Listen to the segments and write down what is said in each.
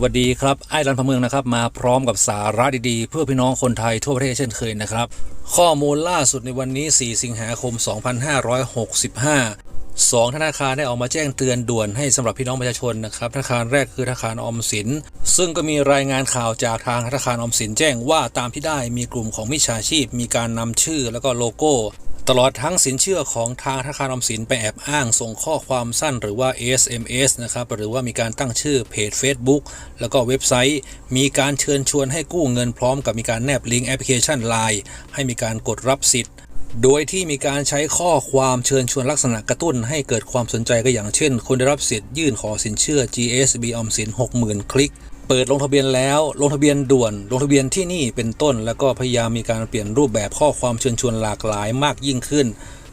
วัสดีครับ ไอ้รันพะเมืองนะครับ มาพร้อมกับสาระดีๆ เพื่อพี่น้องคนไทยทั่วประเทศเช่นเคยนะครับ ข้อมูลล่าสุดในวันนี้ 4 สิงหาคม 2565สองธนาคารได้ออกมาแจ้งเตือนด่วนให้สำหรับพี่น้องประชาชนนะครับ ธนาคารแรกคือธนาคารออมสิน ซึ่งก็มีรายงานข่าวจากทางธนาคารออมสินแจ้งว่าตามที่ได้มีกลุ่มของมิจฉาชีพ มีการนำชื่อแล้วก็โลโก้ ตลอดทั้งสินเชื่อของทางธนาคารออมสินไปแอบอ้างส่งข้อความสั้นหรือว่า SMS นะครับหรือว่ามีการตั้งชื่อเพจ Facebook แล้วก็เว็บไซต์ มีการเชิญชวนให้กู้เงินพร้อมกับมีการแนบลิงก์แอปพลิเคชัน Line ให้มีการกดรับสิทธิ์โดยที่มีการใช้ข้อความเชิญชวนลักษณะกระตุ้นให้เกิดความสนใจก็อย่างเช่นคนได้รับสิทธิ์ยื่นขอสินเชื่อ GSB ออมสิน 60,000 คลิก ปิดลงทะเบียนแล้ว ลงทะเบียนด่วน ลงทะเบียนที่นี่เป็นต้น แล้วก็พยายามมีการเปลี่ยนรูปแบบข้อความเชิญชวนหลากหลายมากยิ่งขึ้น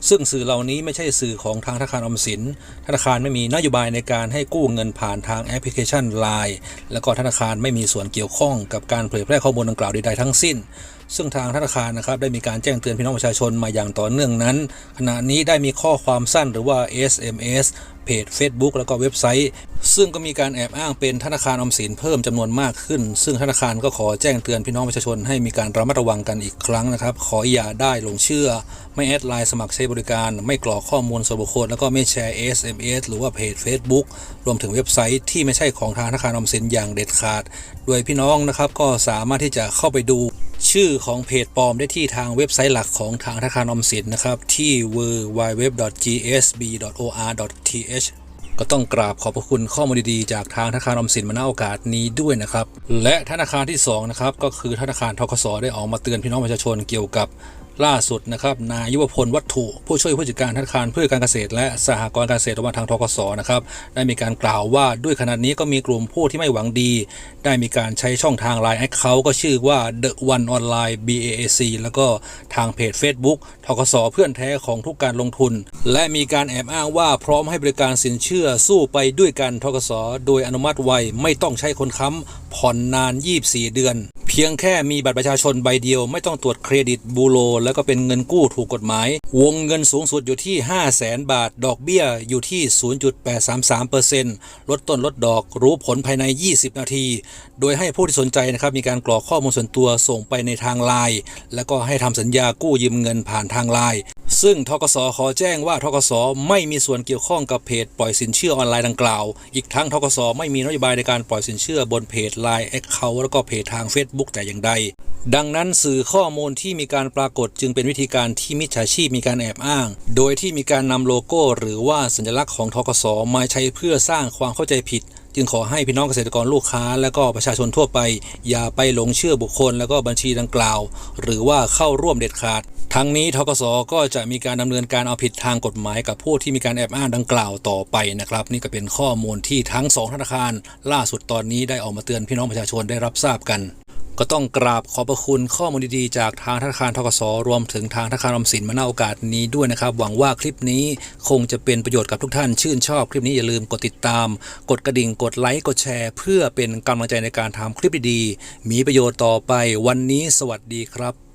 ซึ่งสื่อเหล่านี้ไม่ใช่สื่อของทางธนาคารออมสิน ธนาคารไม่มีนโยบายในการให้กู้เงินผ่านทางแอปพลิเคชัน Line แล้วก็ธนาคารไม่มีส่วนเกี่ยวข้องกับการเผยแพร่ข้อมูลดังกล่าวใดๆทั้งสิ้น ซึ่งทางธนาคารนะครับได้มีการแจ้งเตือนพี่น้องประชาชนมาอย่างต่อเนื่องนั้น ขณะนี้ได้มีข้อความสั้นหรือว่า SMS เพจ Facebook แล้วก็เว็บไซต์ ซึ่งก็มีการแอบอ้างเป็นธนาคารออมสินเพิ่มจำนวนมากขึ้น ซึ่งธนาคารก็ขอแจ้งเตือนพี่น้องประชาชนให้มีการระมัดระวังกันอีกครั้งนะครับ ขออย่าได้หลงเชื่อ ไม่แอดไลน์สมัครใช้บริการไม่กรอกข้อมูลส่วนบุคคล แล้วก็ไม่แชร์ SMS หรือว่าเพจ Facebook รวมถึงเว็บไซต์ที่ไม่ใช่ของทางธนาคารออมสินอย่างเด็ดขาด โดยพี่น้องนะครับก็สามารถที่จะเข้าไปดูชื่อของเพจปลอมได้ที่ทางเว็บไซต์หลักของทางธนาคารออมสินนะครับ ที่ www.gsb.or.th ก็ต้องกราบขอบพระคุณข้อมูลดีๆจากทางธนาคารออมสินมาณโอกาสนี้ด้วยนะครับ และธนาคารที่2นะครับก็คือธนาคารทกสได้ออกมาเตือนพี่น้องประชาชนเกี่ยวกับ ล่าสุดนะครับนายยุวพลวัตถุ ผู้ช่วยผู้จัดการธนาคารเพื่อการเกษตร และสหกรณ์การเกษตรระหว่างทางทกสนะครับได้มีการกล่าวว่าด้วยขนาดนี้ก็มีกลุ่มผู้ที่ไม่หวังดี ได้มีการใช้ช่องทาง Line แอคเคาท์ก็ชื่อว่า The One Online BAC แล้วก็ทางเพจ Facebook ทกสเพื่อนแท้ของทุกการลงทุน และมีการแอบอ้างว่าพร้อมให้บริการสินเชื่อสู้ไปด้วยกันทกสโดยอนุมัติไวไม่ต้องใช้คนค้ำผ่อนนาน 24 เดือน เพียงแค่มีบัตรประชาชนใบเดียว ไม่ต้องตรวจเครดิตบูโรแล้แล้วก็เป็นเงินกู้ถูกกฎหมาย วงเงินสูงสุดอยู่ที่ 5 0 0แสนบาท ดอกเบี้ยอยู่ที่ 0.833%ลดต้นลดดอกรู้ผลภายใน 20 นาที โดยให้ผู้ที่สนใจนะครับมีการกรอกข้อมูลส่วนตัวส่งไปในทางไลน์แล้วก็ให้ทำสัญญากู้ยืมเงินผ่านทางไลน์ซึ่งทกสขอแจ้งว่าทกสไม่มีส่วนเกี่ยวข้องกับเพจปล่อยสินเชื่อออนไลน์ดังกล่าว อีกทั้งทกสไม่มีนโยบายในการปล่อยสินเชื่อบนเพจ Line แอคเคาท์แล้วก็เพจทาง Facebook แต่อย่างใด ดังนั้นสื่อข้อมูลที่มีการปรากฏจึงเป็นวิธีการที่มิจฉาชีพมีการแอบอ้าง โดยที่มีการนำโลโก้ หรือว่าสัญลักษณ์ของทกสมาใช้เพื่อสร้างความเข้าใจผิด จึงขอให้พี่น้องเกษตรกรลูกค้า และก็ประชาชนทั่วไป อย่าไปหลงเชื่อบุคคล และก็บัญชีดังกล่าว หรือว่าเข้าร่วมเด็ดขาด ทั้งนี้ทกสก็จะมีการดำเนินการเอาผิดทางกฎหมาย กับผู้ที่มีการแอบอ้างดังกล่าวต่อไปนะครับ นี่ก็เป็นข้อมูลที่ทั้งสองธนาคาร ล่าสุดตอนนี้ได้ออกมาเตือนพี่น้องประชาชนได้รับทราบกัน ก็ต้องกราบขอบพระคุณข้อมูลดีๆ จากทางธนาคารทกสรวมถึงทางธนาคารออมสินมาณโอกาสนี้ด้วยนะครับ หวังว่าคลิปนี้คงจะเป็นประโยชน์กับทุกท่าน ชื่นชอบคลิปนี้อย่าลืมกดติดตาม กดกระดิ่งกดไลค์กดแชร์ เพื่อเป็นกำลังใจในการทำคลิปดีๆมีประโยชน์ต่อไปวันนี้สวัสดีครับ